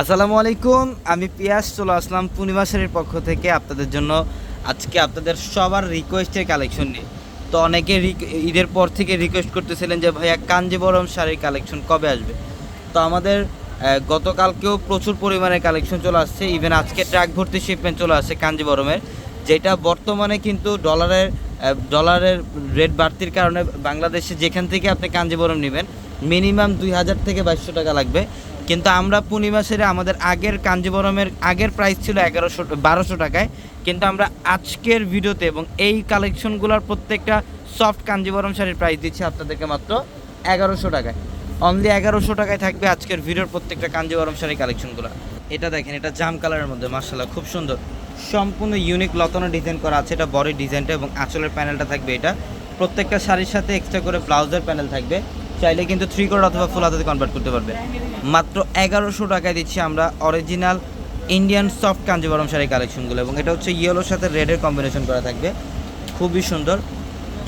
আসসালামু আলাইকুম, আমি পিয়াস, চলে আসলাম পূর্ণিমা শাড়ির পক্ষ থেকে আপনাদের জন্য আজকে আপনাদের সবার রিকোয়েস্টের কালেকশন নিয়ে। তো অনেকে ঈদের পর থেকে রিকোয়েস্ট করতেছিলেন যে, ভাইয়া কাঞ্জিবরম শাড়ির কালেকশন কবে আসবে? তো আমাদের গতকালকেও প্রচুর পরিমাণে কালেকশন চলে আসছে। ইভেন আজকে ট্র্যাক ভর্তি শিপমেন্ট চলে আসছে কাঞ্জিবরমের যেটা বর্তমানে কিন্তু ডলারের ডলারের রেট বাড়তির কারণে বাংলাদেশে যেখান থেকে আপনি কাঞ্জিবরম নেবেন মিনিমাম দুই হাজার থেকে বাইশশো টাকা লাগবে। কিন্তু আমরা পূর্ণিমা সেরে আমাদের আগের কাঞ্জিবরমের আগের প্রাইস ছিল এগারোশো, বারোশো টাকায়। কিন্তু আমরা আজকের ভিডিওতে এবং এই কালেকশনগুলোর প্রত্যেকটা সফট কাঞ্জিবরম শাড়ির প্রাইস দিচ্ছি আপনাদেরকে মাত্র এগারোশো টাকায়। অনলি এগারোশো টাকায় থাকবে আজকের ভিডিওর প্রত্যেকটা কাঞ্জিবরম শাড়ি কালেকশনগুলো এটা দেখেন, এটা জাম কালারের মধ্যে মার্শাল্লাহ খুব সুন্দর। সম্পূর্ণ ইউনিক লতানো ডিজাইন করা আছে, এটা বডি ডিজাইনটা এবং আঁচলের প্যানেলটা থাকবে এটা। প্রত্যেকটা শাড়ির সাথে এক্সট্রা করে ব্লাউজের প্যানেল থাকবে। চাইলে কিন্তু থ্রি কোড অথবা ফুল হাতাতে কনভার্ট করতে পারবে। মাত্র এগারোশো টাকায় দিচ্ছি আমরা original Indian soft Kanjivaram sari কালেকশনগুলো এবং এটা হচ্ছে ইয়েলোর সাথে রেডের কম্বিনেশন করা থাকবে। খুবই সুন্দর।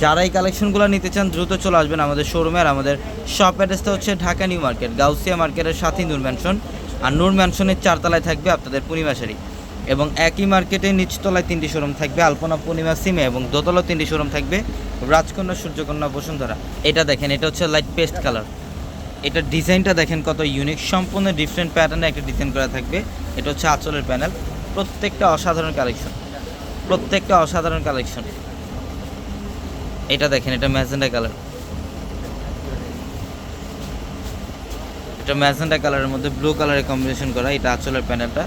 যারা এই কালেকশনগুলো নিতে চান, দ্রুত চলে আসবেন আমাদের শোরুমে আর আমাদের শপ অ্যাড্রেসটা হচ্ছে ঢাকা নিউ মার্কেট, গাউসিয়া মার্কেটের সাথেই নূর ম্যানশন আর নূর ম্যানশনের চারতলায় থাকবে আপনাদের পূর্ণিমা শাড়ি। এবং একই মার্কেটে নিচতলায় তিনটি শোরুম থাকবে, আলপনা পূর্ণিমা সিমে এবং দোতলা তিনটি শোরুম থাকবে রাজকন্যা, সূর্যকন্যা, বসুন্ধরা। এটা দেখেন, এটা হচ্ছে লাইট পেস্ট কালার এটা ডিজাইনটা দেখেন কত ইউনিক সম্পূর্ণ ডিফারেন্ট প্যাটার্নে একটা ডিজাইন করা থাকবে। এটা হচ্ছে আঁচলের প্যানেল প্রত্যেকটা অসাধারণ কালেকশন প্রত্যেকটা অসাধারণ কালেকশন এটা দেখেন, এটা ম্যাজেন্ডা কালার এটা ম্যাজেন্ডা কালারের মধ্যে ব্লু কালারের কম্বিনেশন করা, এটা আঁচলের প্যানেলটা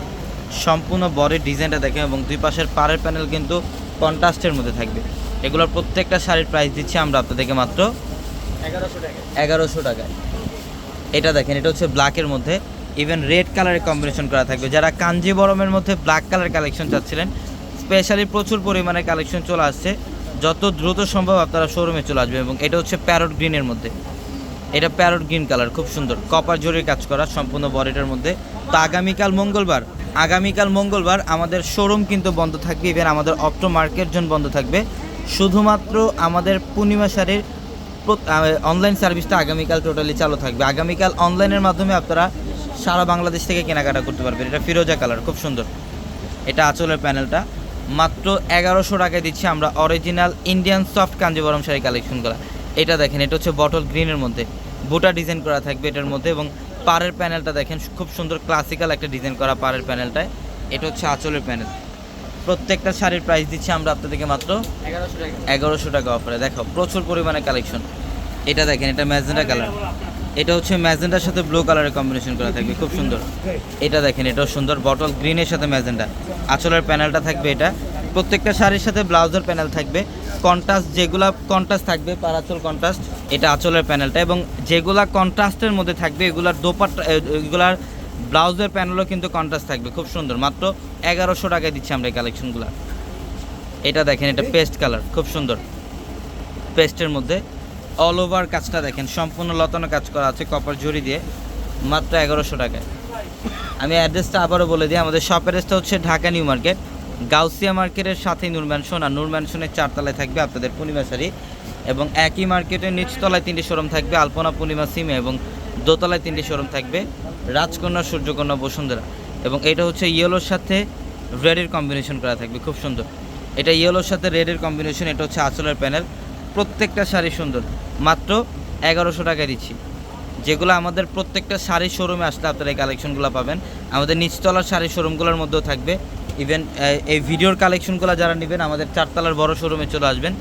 সম্পূর্ণ বডির ডিজাইনটা দেখেন এবং দুই পাশের পাড়ের প্যানেল কিন্তু কন্ট্রাস্টের মধ্যে থাকবে। এগুলোর প্রত্যেকটা শাড়ির প্রাইস দিচ্ছি আমরা আপনাদেরকে মাত্র এগারোশো টাকা এগারোশো টাকায়। এটা দেখেন এটা হচ্ছে ব্ল্যাকের মধ্যে। ইভেন রেড কালারের কম্বিনেশন করা থাকবে। যারা কাঞ্জিবরমের মধ্যে ব্ল্যাক কালার কালেকশন চাচ্ছিলেন স্পেশালি প্রচুর পরিমাণে কালেকশন চলে আসছে। যত দ্রুত সম্ভব আপনারা শোরুমে চলে আসবে এবং এটা হচ্ছে প্যারট গ্রিনের মধ্যে। এটা প্যারট গ্রিন কালার খুব সুন্দর। কপার জরির কাজ করা সম্পূর্ণ বডিটার মধ্যে। তো আগামীকাল মঙ্গলবার আগামীকাল মঙ্গলবার আমাদের শোরুম কিন্তু বন্ধ থাকবে ইভেন আমাদের অপ্টো মার্কেট জোন বন্ধ থাকবে। শুধুমাত্র আমাদের পূর্ণিমা শাড়ির অনলাইন সার্ভিসটা আগামীকাল টোটালি চালু থাকবে। আগামীকাল অনলাইনের মাধ্যমে আপনারা সারা বাংলাদেশ থেকে কেনাকাটা করতে পারবেন। এটা ফিরোজা কালার খুব সুন্দর। এটা আঁচলের প্যানেলটা মাত্র এগারোশো টাকায় দিচ্ছি আমরা original Indian soft Kanjivaram sari কালেকশনগুলো এটা দেখেন, এটা হচ্ছে বটল গ্রিনের মধ্যে। বুটা ডিজাইন করা থাকবে এটার মধ্যে এবং পাড়ের প্যানেলটা দেখেন খুব সুন্দর ক্লাসিক্যাল একটা ডিজাইন করা পাড়ের প্যানেলটায়। এটা হচ্ছে আঁচলের প্যানেল। প্রত্যেকটা শাড়ির প্রাইস দিচ্ছি আমরা আপনাদেরকে মাত্র এগারোশো টাকা। এগারোশো টাকা অফারে দেখো প্রচুর পরিমাণে কালেকশন এটা দেখেন এটা ম্যাজেন্ডা কালার এটা হচ্ছে ম্যাজেন্ডার সাথে ব্লু কালারের কম্বিনেশন করা থাকবে খুব সুন্দর। এটা দেখেন এটাও সুন্দর। বটল গ্রিনের সাথে ম্যাজেন্ডা আঁচলের প্যানেলটা থাকবে এটা। প্রত্যেকটা শাড়ির সাথে ব্লাউজের প্যানেল থাকবে। কন্ট্রাস্ট, যেগুলা কন্ট্রাস্ট থাকবে, পারাচল কন্ট্রাস্ট, এটা আঁচলের প্যানেলটা এবং যেগুলা কন্ট্রাস্টের মধ্যে থাকবে, এগুলার দোপাট্টা এগুলার ব্লাউজের প্যানেলও কিন্তু কন্ট্রাস্ট থাকবে। খুব সুন্দর। মাত্র এগারোশো টাকায় দিচ্ছি আমরা এই কালেকশনগুলো। এটা দেখেন, এটা পেস্ট কালার। খুব সুন্দর। পেস্টের মধ্যে অল ওভার কাজটা দেখেন, সম্পূর্ণ লতানো কাজ করা আছে কপার জড়ি দিয়ে, মাত্র এগারোশো টাকায়। আমি অ্যাড্রেসটা আবারও বলে দিই, আমাদের শপ অ্যাড্রেসটা হচ্ছে ঢাকা নিউ মার্কেট গাউসিয়া মার্কেটের সাথেই নূর ম্যানশন আর নূর ম্যানশনের চারতলায় থাকবে আপনাদের পূর্ণিমা শাড়ি এবং একই মার্কেটের নিচতলায় তিনটি শোরুম থাকবে আলপনা পূর্ণিমা সিমে এবং দোতলায় তিনটি শোরুম থাকবে রাজকন্যা, সূর্যকন্যা, বসুন্ধরা এবং এটা হচ্ছে ইয়েলোর সাথে রেডের কম্বিনেশন করা থাকবে, খুব সুন্দর। এটা ইয়েলোর সাথে রেডের কম্বিনেশন এটা হচ্ছে আঁচলের প্যানেল প্রত্যেকটা শাড়ি সুন্দর। মাত্র এগারোশো টাকায় দিচ্ছি। যেগুলো আমাদের প্রত্যেকটা শাড়ি শোরুমে আসলে আপনারা এই কালেকশনগুলো পাবেন। আমাদের নিচতলার শাড়ি শোরুমগুলোর মধ্যেও থাকবে। ইভেন এই ভিডিওর কালেকশনগুলো যারা নেবেন, আমাদের চারতলার বড় শোরুমে চলে আসবেন।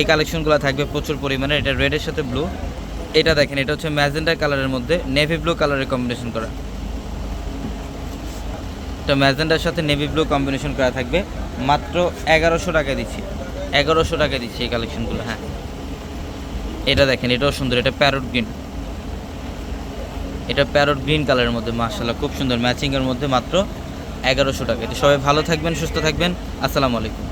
এই কালেকশনগুলো থাকবে প্রচুর পরিমাণে। এটা রেডের সাথে ব্লু এটা দেখেন, এটা হচ্ছে ম্যাজেন্ডা কালারের মধ্যে নেভি ব্লু কালারের কম্বিনেশন করা। এটা ম্যাজেন্ডার সাথে নেভি ব্লু কম্বিনেশন করা থাকবে। মাত্র এগারোশো টাকা দিচ্ছি। এগারোশো টাকা দিচ্ছি এই কালেকশনগুলো হ্যাঁ। এটা দেখেন, এটাও সুন্দর। এটা প্যারট গ্রিন এটা প্যারট গ্রিন কালারের মধ্যে মার্শাল্লাহ খুব সুন্দর। ম্যাচিংয়ের মধ্যে মাত্র এগারোশো টাকা। এটি সবাই ভালো থাকবেন সুস্থ থাকবেন। আসসালামু আলাইকুম।